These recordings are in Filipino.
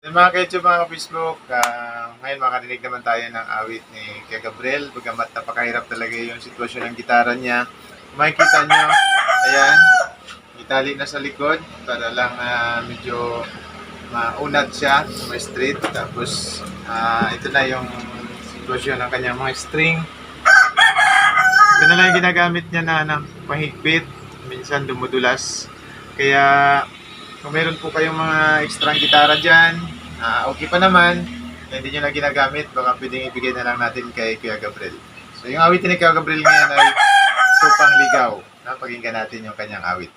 Yung mga ka-YouTube, mga ka-Facebook, ah, ngayon makarinig naman tayo ng awit ni Kuya Gabriel. Bagamat napakahirap talaga yung sitwasyon ng gitara niya. Makikita nyo, ayan, itali na sa likod para lang ah, medyo maunad siya sa may street. Tapos, ah, ito na yung sitwasyon ng kanyang mga string. Ito na lang yung ginagamit niya na ano, pahigpit. Minsan dumudulas. Kaya kung meron po kayong mga extra gitara dyan, ah, okay pa naman, na hindi nyo na ginagamit, baka pwedeng ibigay na lang natin kay Kuya Gabriel. So yung awit ni Kuya Gabriel ngayon ay Tupang Ligaw. Na, pakinggan natin yung kanyang awit.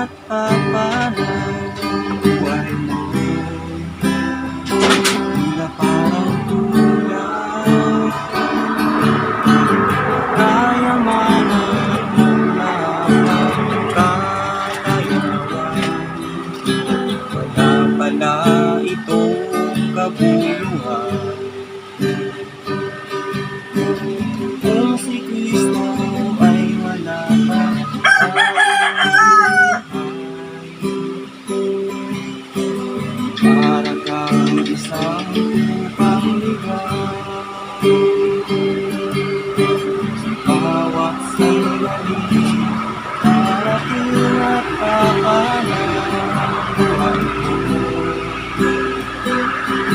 Darating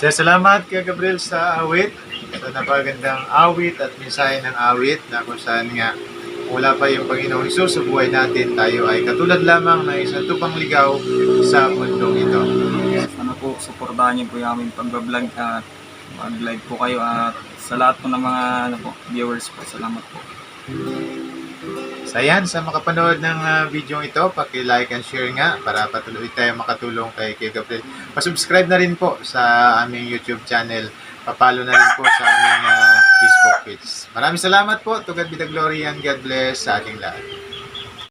So, salamat Kuya Gabriel sa awit. Sa napagandang awit at mensahe ng awit na kung saan nga wala pa yung Panginoong Isus sa buhay natin, tayo ay katulad lamang ng isang tupang ligaw sa mundong ito. Sana po, supportahan niyo po yung aming pagbablog at mag-like po kayo at sa lahat po ng mga ano po, viewers po, salamat po. So ayan, sa makapanood ng ah, video ito, paki-like and share nga para patuloy tayo makatulong kay Kuya Gabriel. Pa-subscribe na rin po sa aming YouTube channel. Papalo na rin po sa aming ah, Facebook page. Maraming salamat po. To God be the glory and God bless sa ating lahat.